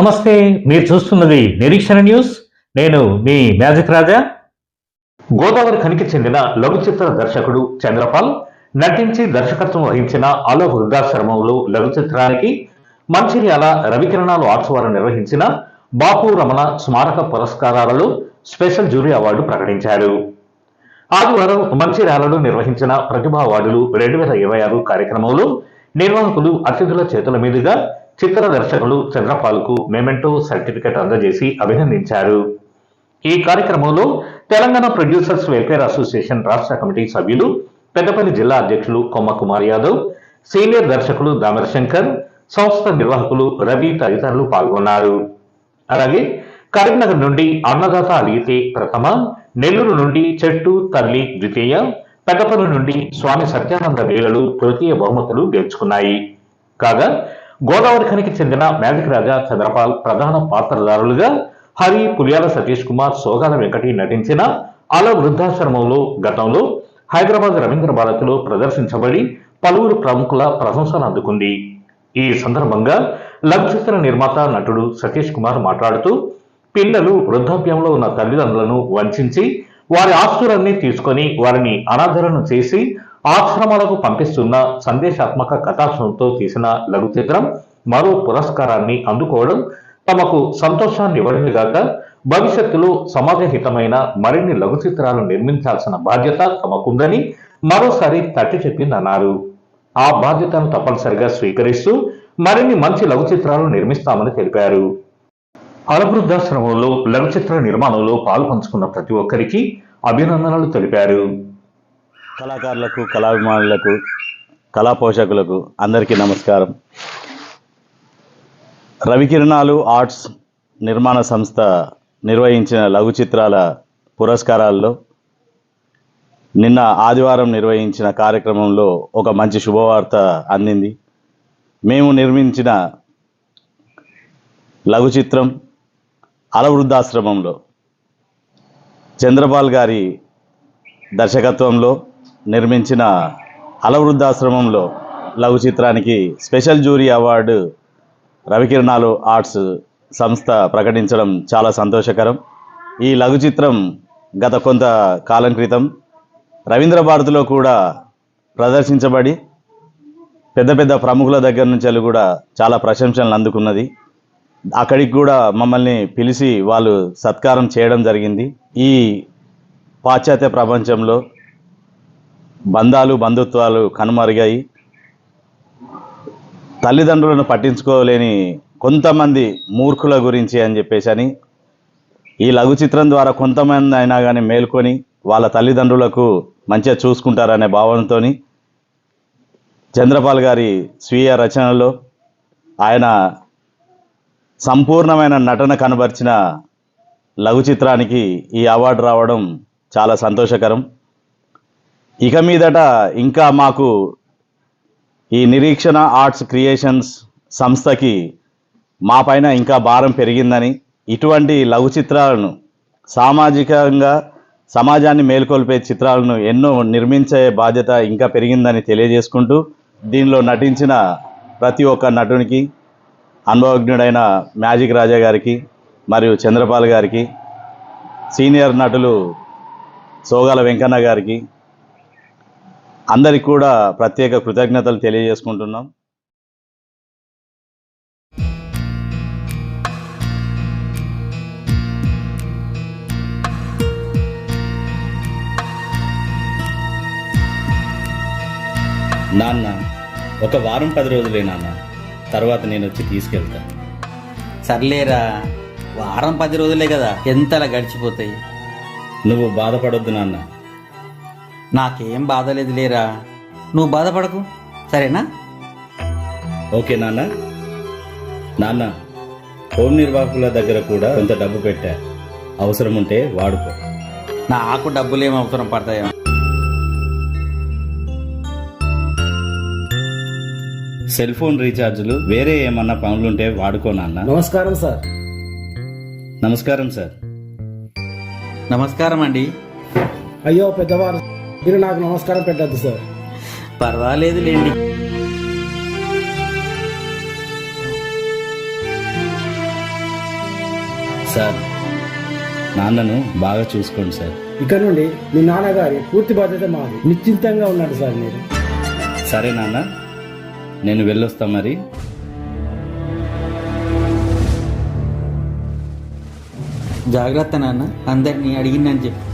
నమస్తే మీరు చూస్తున్నది నిరీక్షణ న్యూస్. నేను మీ మ్యాజిక్ రాజా. గోదావరి ఖనికి చెందిన లఘు చిత్ర దర్శకుడు చంద్రపాల్ నటించి దర్శకత్వం వహించిన అల వృద్ధాశ్రమంలో లఘు చిత్రానికి మంచిర్యాల రవికిరణాలు ఆర్ట్స్ వారు నిర్వహించిన బాపు రమణ స్మారక పురస్కారాలలో స్పెషల్ జ్యూరీ అవార్డు ప్రకటించారు. ఆదివారం మంచిర్యాలలో నిర్వహించిన ప్రతిభా అవార్డులు రెండు వేల ఇరవై ఆరు కార్యక్రమంలో నిర్వాహకులు అతిథుల చేతుల మీదుగా చిత్ర దర్శకులు చంద్రపాల్కు మెమెంటో సర్టిఫికెట్ అందజేసి అభినందించారు. ఈ కార్యక్రమంలో తెలంగాణ ప్రొడ్యూసర్స్ వెల్ఫేర్ అసోసియేషన్ రాష్ట్ర కమిటీ సభ్యులు పెద్దపల్లి జిల్లా అధ్యక్షులు కొమ్మ కుమార్ యాదవ్ సీనియర్ దర్శకులు దామర శంకర్ సంస్థ నిర్వాహకులు రవి తదితరులు పాల్గొన్నారు. అలాగే కరీంనగర్ నుండి అన్నదాత అడిగితే ప్రథమ నెల్లూరు నుండి చెట్టు తల్లి ద్వితీయ పెద్దపల్లి నుండి స్వామి సత్యానంద వేలలు తృతీయ బహుమతులు గెలుచుకున్నాయి. కాగా గోదావరి ఖనికి చెందిన మ్యాజిక్ రాజా చంద్రపాల్ ప్రధాన పాత్రధారులుగా హరి పులియాల సతీష్ కుమార్ సోగాల వెంకటి నటించిన అల వృద్ధాశ్రమంలో గతంలో హైదరాబాద్ రవీంద్ర భారతిలో ప్రదర్శించబడి పలువురు ప్రముఖుల ప్రశంసలు అందుకుంది. ఈ సందర్భంగా లఘు చిత్ర నిర్మాత నటుడు సతీష్ కుమార్ మాట్లాడుతూ పిల్లలు వృద్ధాప్యంలో ఉన్న తల్లిదండ్రులను వంచి వారి ఆస్తులన్నీ తీసుకొని వారిని అనాథలను చేసి ఆశ్రమాలకు పంపిస్తున్న సందేశాత్మక కథాంశంతో తీసిన లఘుచిత్రం మరో పురస్కారాన్ని అందుకోవడం తమకు సంతోషాన్ని ఇవ్వడమేగాక భవిష్యత్తులో సమాజహితమైన మరిన్ని లఘు చిత్రాలు నిర్మించాల్సిన బాధ్యత తమకుందని మరోసారి తట్టి చెప్పిందన్నారు ఆ బాధ్యతను తప్పనిసరిగా స్వీకరిస్తూ మరిన్ని మంచి లఘు చిత్రాలు నిర్మిస్తామని తెలిపారు. అలవృద్ధాశ్రమంలో లఘు చిత్ర నిర్మాణంలో పాల్పంచుకున్న ప్రతి ఒక్కరికి అభినందనలు తెలిపారు. కళాకారులకు కళాభిమానులకు కళా పోషకులకు అందరికీ నమస్కారం. రవికిరణాలు ఆర్ట్స్ నిర్మాణ సంస్థ నిర్వహించిన లఘు చిత్రాల పురస్కారాల్లో నిన్న ఆదివారం నిర్వహించిన కార్యక్రమంలో ఒక మంచి శుభవార్త అందింది. మేము నిర్మించిన లఘు చిత్రం అలవృద్ధాశ్రమంలో చంద్రపాల్ గారి దర్శకత్వంలో నిర్మించిన అలవృద్ధాశ్రమంలో లఘు చిత్రానికి special jury award Ravikiranalu arts సంస్థ ప్రకటించడం చాలా సంతోషకరం. ఈ లఘు చిత్రం గత కొంత కాలం క్రితం రవీంద్ర భారతిలో కూడా ప్రదర్శించబడి పెద్ద పెద్ద ప్రముఖుల దగ్గర నుంచి కూడా చాలా ప్రశంసలను అందుకున్నది. అక్కడికి కూడా మమ్మల్ని పిలిచి వాళ్ళు సత్కారం చేయడం జరిగింది. ఈ పాశ్చాత్య ప్రపంచంలో బంధాలు బంధుత్వాలు కనుమరుగాయి. తల్లిదండ్రులను పట్టించుకోలేని కొంతమంది మూర్ఖుల గురించి అని చెప్పేసి అని ఈ లఘు చిత్రం ద్వారా కొంతమంది అయినా కానీ మేల్కొని వాళ్ళ తల్లిదండ్రులకు మంచిగా చూసుకుంటారనే భావనతో చంద్రపాల్ గారి స్వీయ రచనలో ఆయన సంపూర్ణమైన నటన కనబరిచిన లఘు చిత్రానికి ఈ అవార్డు రావడం చాలా సంతోషకరం. ఇక మీదట ఇంకా మాకు ఈ నిరీక్షణ ఆర్ట్స్ క్రియేషన్స్ సంస్థకి మా పైన ఇంకా భారం పెరిగిందని ఇటువంటి లఘు చిత్రాలను సామాజికంగా సమాజాన్ని మేల్కొల్పే చిత్రాలను ఎన్నో నిర్మించే బాధ్యత ఇంకా పెరిగిందని తెలియజేసుకుంటూ దీనిలో నటించిన ప్రతి ఒక్క నటునికి అనుభవజ్ఞుడైన మ్యాజిక్ రాజా గారికి మరియు చంద్రపాల్ గారికి సీనియర్ నటులు సోగాల వెంకన్న గారికి అందరికి కూడా ప్రత్యేక కృతజ్ఞతలు తెలియజేసుకుంటున్నాం. నాన్న ఒక వారం పది రోజులే నాన్న. తర్వాత నేను వచ్చి తీసుకెళ్తా. సర్లేరా వారం పది రోజులే కదా ఎంతలా గడిచిపోతాయి? నువ్వు బాధపడొద్దు నాన్న. నాకేం బాధ లేదు లేరా. నువ్వు బాధపడకు. సరేనా? ఓకే నాన్న. నాన్న హోమ్ నిర్వాహకుల దగ్గర కూడా కొంత డబ్బు పెట్టా. అవసరం ఉంటే వాడుకో. నాకు డబ్బులు ఏం అవసరం పడతాయో. సెల్ ఫోన్ రీఛార్జులు వేరే ఏమన్నా పనులుంటే వాడుకో నాన్న. నమస్కారం సార్. నమస్కారం సార్. నమస్కారం అండి. అయ్యో పెద్దవారు. మీరు నాకు నమస్కారం పెట్టద్దు సార్ పర్వాలేదు లేండి సార్ నాన్నను బాగా చూసుకోండి సార్. ఇక నుండి మీ నాన్నగారి పూర్తి బాధ్యత మాది. నిశ్చింతంగా ఉన్నాడు సార్ మీరు. సరే నాన్న. నేను వెళ్ళొస్తా మరి. జాగ్రత్త నాన్న. అందరినీ అడిగిందని చెప్పు.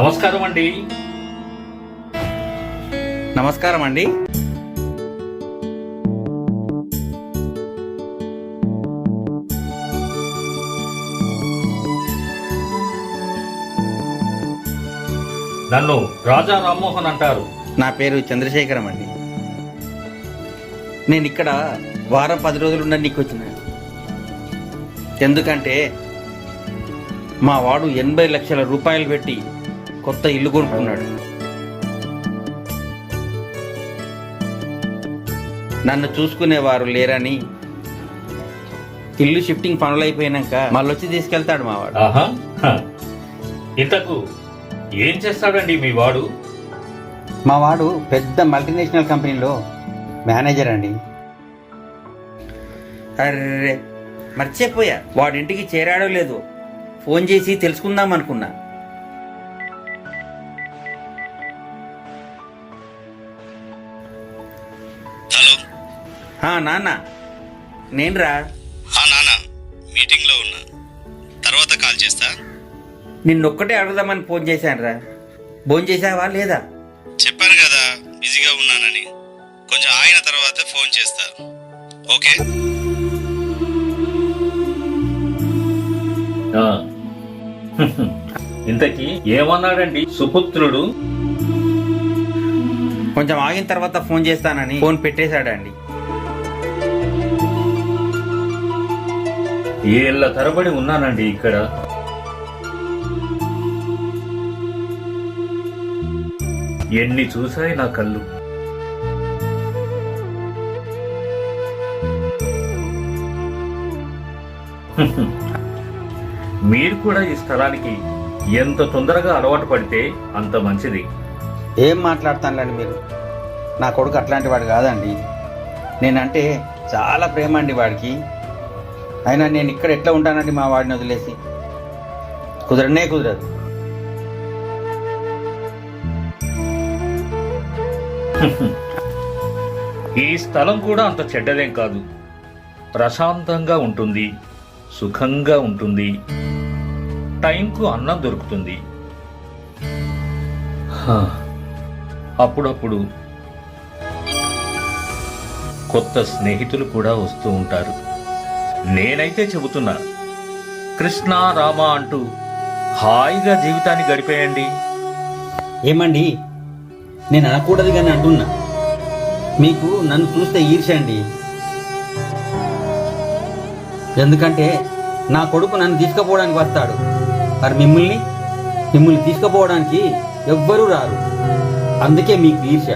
నమస్కారం అండి. నమస్కారం అండి. నన్ను రాజా రామ్మోహన్ అంటారు. నా పేరు చంద్రశేఖరం అండి. నేను ఇక్కడ వారం పది రోజులు ఉండడానికి వచ్చిన. ఎందుకంటే మా వాడు ఎనభై లక్షల రూపాయలు పెట్టి కొత్త ఇల్లు కొనుక్కున్నాడు. నన్ను చూసుకునేవారు లేరని ఇల్లు షిఫ్టింగ్ పనులు అయిపోయినాక మళ్ళీ వచ్చి తీసుకెళ్తాడు మా వాడు ఆహా హ. ఇంతకు ఏం చేస్తాడండి మీ వాడు? మా వాడు పెద్ద మల్టీనేషనల్ కంపెనీలో మేనేజర్ అండి. అర్రే మర్చిపోయా. వాడింటికి చేరాడో లేదో ఫోన్ చేసి తెలుసుకుందాం అనుకున్నా. ఆ, నాన్న. నేనురా. నాన్న. మీటింగ్లో ఉన్నా. తర్వాత కాల్ చేస్తా. నిన్నొక్కటే అడుగుదామని ఫోన్ చేశాను రా ఫోన్ చేసావా లేదా? చెప్పాను కదా బిజీగా ఉన్నానని. కొంచెం ఆగిన తర్వాత ఫోన్ చేస్తా. ఓకే? ఆ. ఇంతకీ ఏమన్నాడండి సుపుత్రుడు? కొంచెం ఆగిన తర్వాత ఫోన్ చేస్తానని ఫోన్ పెట్టేశాడండి. ఏళ్ళ తరబడి ఉన్నానండి ఇక్కడ. ఎన్ని చూశాయి నా కళ్ళు. మీరు కూడా ఈ స్థలానికి ఎంత తొందరగా అలవాటు పడితే అంత మంచిది. ఏం మాట్లాడతానులేండి మీరు? నా కొడుకు అట్లాంటి వాడు కాదండి. నేనంటే చాలా ప్రేమ అండి వాడికి. అయినా నేను ఇక్కడ ఎట్లా ఉంటానండి మా వాడిని వదిలేసి. కుదరనే కుదరదు. ఈ స్థలం కూడా అంత చెడ్డదేం కాదు. ప్రశాంతంగా ఉంటుంది సుఖంగా ఉంటుంది. టైంకు అన్నం దొరుకుతుంది. అప్పుడప్పుడు కొత్త స్నేహితులు కూడా వస్తూ ఉంటారు. నేనైతే చెబుతున్నా. కృష్ణ రామ అంటూ హాయిగా జీవితాన్ని గడిపేయండి. ఏమండి? నేను అనకూడదు కానీ అంటున్నా. మీకు నన్ను చూస్తే ఈర్షండి ఎందుకంటే నా కొడుకు నన్ను తీసుకుపోవడానికి వస్తాడు. మరి మిమ్మల్ని? మిమ్మల్ని తీసుకుపోవడానికి ఎవ్వరూ రారు. అందుకే మీకు ఈర్ష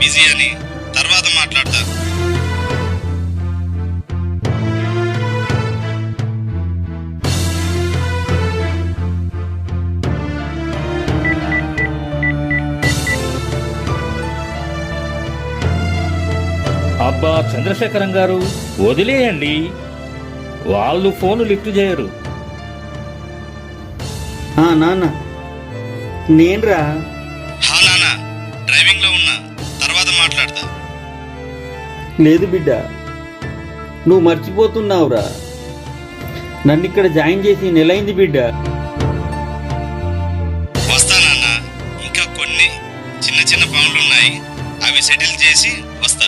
బిజీ అని తర్వాత మాట్లాడతా అబ్బా చంద్రశేఖరం గారు వదిలేయండి. వాళ్ళు ఫోను లిఫ్ట్ చేయరు. ఆ, నాన్న. నేనురా. లేదు బిడ్డ. నువ్వు మర్చిపోతున్నావురా. నన్ను ఇక్కడ జాయిన్ చేసి నెలైంది బిడ్డ. ఇంకా కొన్ని చిన్న చిన్న పనులు ఉన్నాయి అవి సెటిల్ చేసి వస్తా.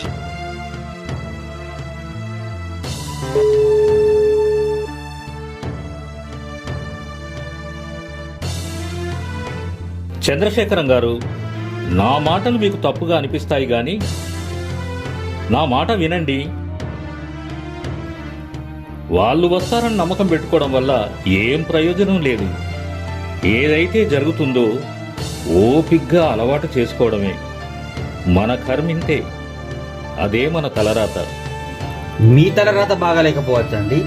చంద్రశేఖరం గారు నా మాటలు మీకు తప్పుగా అనిపిస్తాయి కానీ నా మాట వినండి. వాళ్ళు వస్తారని నమ్మకం పెట్టుకోవడం వల్ల ఏం ప్రయోజనం లేదు. ఏదైతే జరుగుతుందో ఓపిగ్గా అలవాటు చేసుకోవడమే. మన కర్మింతే అదే మన తలరాత. మీ తలరాత బాగాలేకపోవచ్చండి.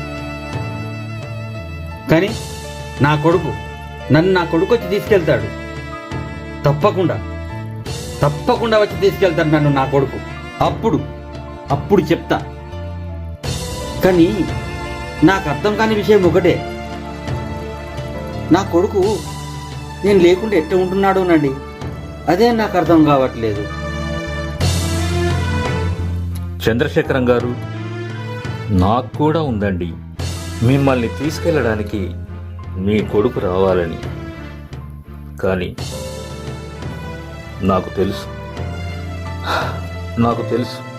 కానీ నా కొడుకు నన్ను నా కొడుకు వచ్చి తీసుకెళ్తాడు. తప్పకుండా తప్పకుండా వచ్చి తీసుకెళ్తాడు నన్ను నా కొడుకు. అప్పుడు అప్పుడు చెప్తా. కానీ నాకు అర్థం కాని విషయం ఒకటే. నా కొడుకు నేను లేకుండా ఎట్ట ఉంటున్నాడు నండి అదే నాకు అర్థం కావట్లేదు. చంద్రశేఖరం గారు నాకు కూడా ఉందండి. మిమ్మల్ని తీసుకెళ్ళడానికి మీ కొడుకు రావాలని. కానీ నాకు తెలుసు. నాకు తెలుసు.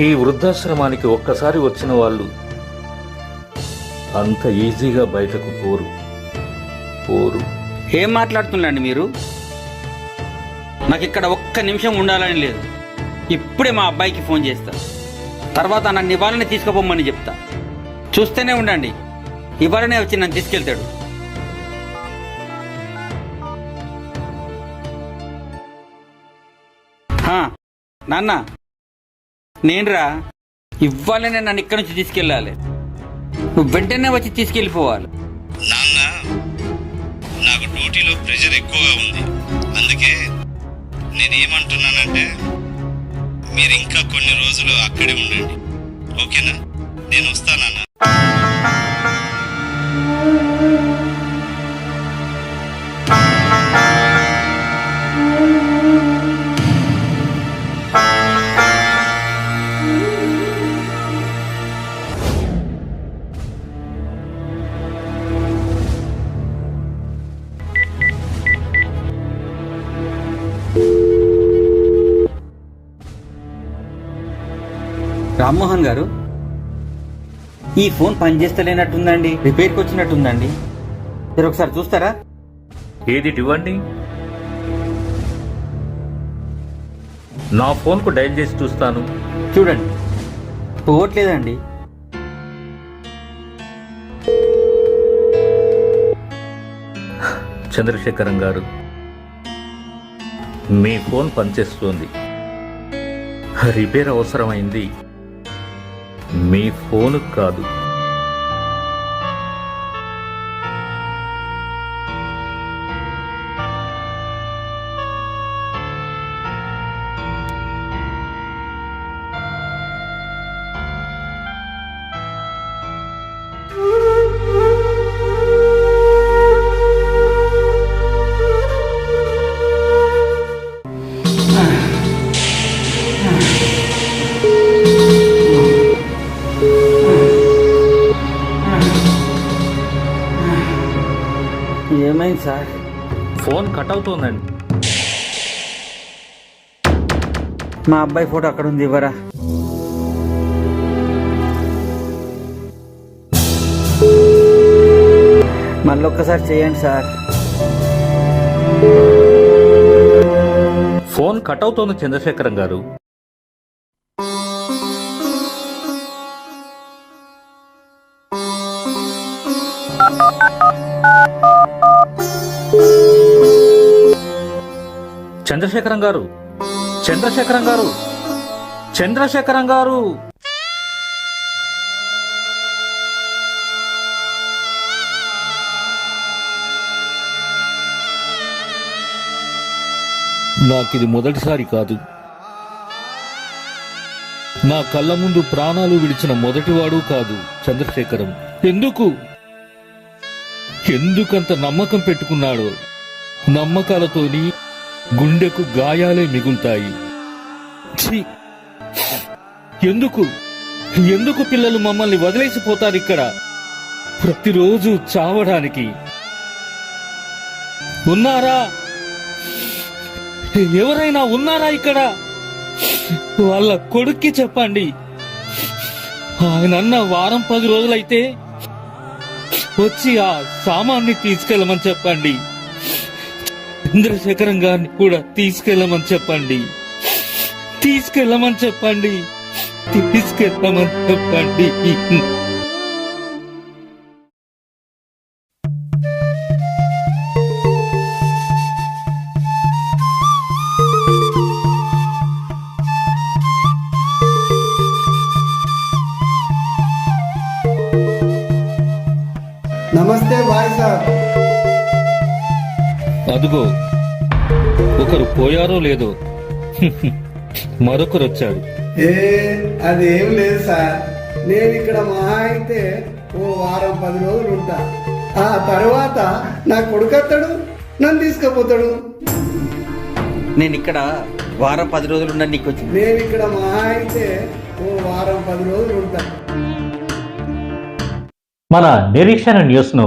ఈ వృద్ధాశ్రమానికి ఒక్కసారి వచ్చిన వాళ్ళు అంత ఈజీగా బయటకు పోరు. పోరు. ఏం మాట్లాడుతున్నాండి మీరు? నాకు ఇక్కడ ఒక్క నిమిషం ఉండాలని లేదు. ఇప్పుడే మా అబ్బాయికి ఫోన్ చేస్తా. తర్వాత నన్ను ఇవ్వాలని తీసుకుపోమని చెప్తా. చూస్తూనే ఉండండి. ఇవాళనే వచ్చి నన్ను తీసుకెళ్తాడు. నాన్న. నేనురా. ఇవ్వాలనే నన్ను ఇక్కడి నుంచి తీసుకెళ్ళాలి. నువ్వు వెంటనే వచ్చి తీసుకెళ్ళిపోవాలి. నాన్న నాకు డ్యూటీలో ప్రెషర్ ఎక్కువగా ఉంది. అందుకే నేను ఏమంటున్నానంటే మీరు ఇంకా కొన్ని రోజులు అక్కడే ఉండండి. ఓకేనా? నేను వస్తానన్నా రామ్మోహన్ గారు ఈ ఫోన్ పనిచేస్తలేనట్టుందండి రిపేర్కి వచ్చినట్టుందండి. మీరు ఒకసారి చూస్తారా? ఏది ఇవ్వండి నా ఫోన్కు డయల్ చేసి చూస్తాను. చూడండి. పోవట్లేదండి. చంద్రశేఖరం గారు మీ ఫోన్ పనిచేస్తుంది. రిపేర్ అవసరమైంది. మీ ఫోను కాదు. ఏమైంది సార్? Phone cut అవుతోందండి. మా అబ్బాయి ఫోటో అక్కడ ఉంది ఇవ్వరా? మళ్ళీ ఒక్కసారి చేయండి సార్. ఫోన్ కట్ అవుతోంది చంద్రశేఖరం గారు. చంద్రశేఖరం గారు. చంద్రశేఖరం గారు. చంద్రశేఖరం గారు. నాకిది మొదటిసారి కాదు. నా కళ్ళ ముందు ప్రాణాలు విడిచిన మొదటివాడు కాదు చంద్రశేఖరం. ఎందుకు? ఎందుకంత నమ్మకం పెట్టుకున్నాడో? నమ్మకాలతోని గుండెకు గాయాలే మిగులుతాయి ఛీ! ఎందుకు? ఎందుకు పిల్లలు మమ్మల్ని వదిలేసిపోతారు ఇక్కడ? ప్రతిరోజు చావడానికి. ఉన్నారా? ఎవరైనా ఉన్నారా ఇక్కడ? వాళ్ళ కొడుక్కి చెప్పండి. ఆయన అన్న వారం పది రోజులైతే వచ్చి ఆ సామాన్ని తీసుకెళ్ళమని చెప్పండి. చంద్రశేఖరం గారిని కూడా తీసుకెళ్ళమని చెప్పండి. తీసుకెళ్ళమని చెప్పండి. తీసుకెళ్ళమని చెప్పండి. నమస్తే బాయ్ సార్. అదుగో ఒకరు పోయారో లేదో మరొకరు వచ్చారు. ఏ అదేం లేదు సార్. నేను ఇక్కడ మహా అయితే ఓ వారం పది రోజులు ఉంటా. ఆ తర్వాత నా కొడుకత్తాడు నన్ను తీసుకుపోతాడు. నేను ఇక్కడ వారం పది రోజులు ఉండండి నీకు వచ్చింది నేను ఇక్కడ మహా అయితే ఓ వారం పది రోజులు ఉంటా. మన నిరీక్షణ న్యూస్ను